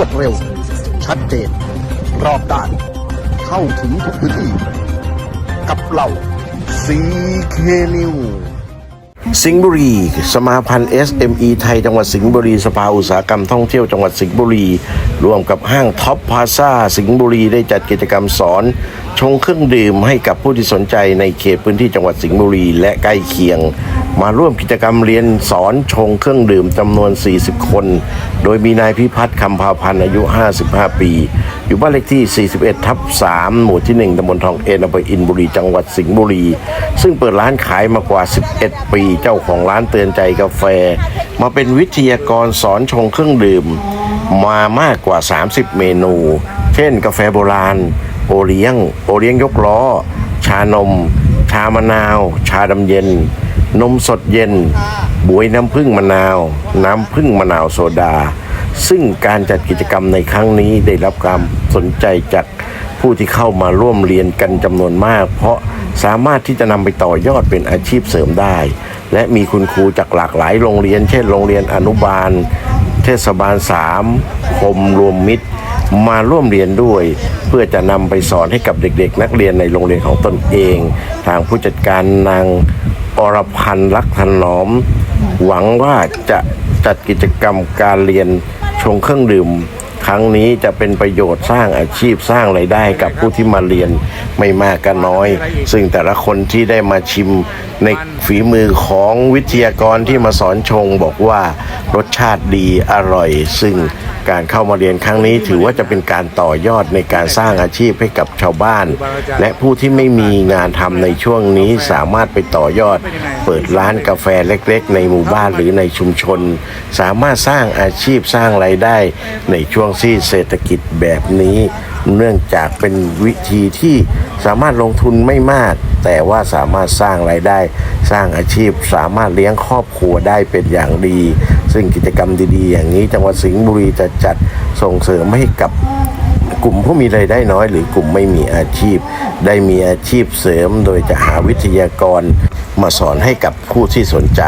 วดเร็ว ชัดเจน รอบด้าน เข้าถึงทุกพื้นที่ กับเราซีเคนิวสิงห์บุรี สมาพันธ์ SME ไทย จังหวัดสิงห์บุรี สภาอุตสาหกรรมท่องเที่ยวจังหวัดสิงห์บุรี ร่วมกับห้างท็อปพาซาสิงห์บุรีได้จัดกิจกรรมสอน ชงเครื่องดื่มให้กับผู้ที่สนใจในเขตพื้นที่จังหวัดสิงห์บุรี และใกล้เคียง มาร่วมกิจกรรมเรียนสอนชงเครื่องดื่มจำนวน 40 คน โดยมีนายพิพัฒน์คำพาพันธ์อายุ 55 ปี อยู่บ้านเลขที่ 41 ทับ 3 หมู่ที่ 1ตำบลทองเอ็นอำเภออินบุรี จังหวัดสิงห์บุรี ซึ่งเปิดร้านขายมากว่า 11 ปี เจ้าของร้านเตือนใจกาแฟ มาเป็นวิทยากรสอนชงเครื่องดื่ม มามากกว่า 30 เมนู เช่น กาแฟโบราณ โอเลี้ยง โอเลี้ยงยกล้อ ชานม ชามะนาว ชาดำเย็น นมสดเย็น บวยน้ำผึ้งมะนาว น้ำผึ้งมะนาวโซดา ซึ่งการจัดกิจกรรมในครั้งนี้ได้รับความสนใจจากผู้ที่เข้ามาร่วมเรียนกันจำนวนมาก เพราะสามารถที่จะนำไปต่อยอดเป็นอาชีพเสริมได้ และมีคุณครูจากหลากหลายโรงเรียน เช่น โรงเรียนอนุบาล เทศบาลสามคมรวมมิตร มาร่วมเรียนด้วย เพื่อจะนำไปสอนให้กับเด็กๆ นักเรียนในโรงเรียนของตนเอง ทางผู้จัดการนางอรพันธ์ลักษณ์ถนอม หวังว่าจะจัดกิจกรรมการเรียนชงเครื่องดื่ม ครั้งนี้จะเป็นประโยชน์สร้างอาชีพสร้างไรายได้กับผู้ที่มาเรียนไม่มากก็น้อย ซึ่งแต่ละคนที่ได้มาชิมในฝีมือของวิทยากรที่มาสอนชงบอกว่ารสชาติดีอร่อย ซึ่งการเข้ามาเรียนครั้งนี้ถือว่าจะเป็นการต่อยอดในการสร้างอาชีพให้กับชาวบ้าน และผู้ที่ไม่มีงานทำในช่วงนี้สามารถไปต่อยอด เปิดร้านกาแฟเล็ก ๆ ในหมู่บ้านหรือในชุมชน สามารถสร้างอาชีพสร้างไรายได้ในช่วงที่เศรษฐกิจแบบนี้ เนื่องจากเป็นวิธีที่สามารถลงทุนไม่มาก แต่ว่าสามารถสร้างไรายได้ สร้างอาชีพ สามารถเลี้ยงครอบครัวได้เป็นอย่างดี ซึ่งกิจกรรมดีๆ อย่างนี้ จังหวัดสิงห์บุรีจะจัดส่งเสริมให้กับกลุ่มผู้มีรายได้น้อย หรือกลุ่มไม่มีอาชีพ ได้มีอาชีพเสริม โดยจะหาวิทยากรมาสอนให้กับผู้ที่สนใจ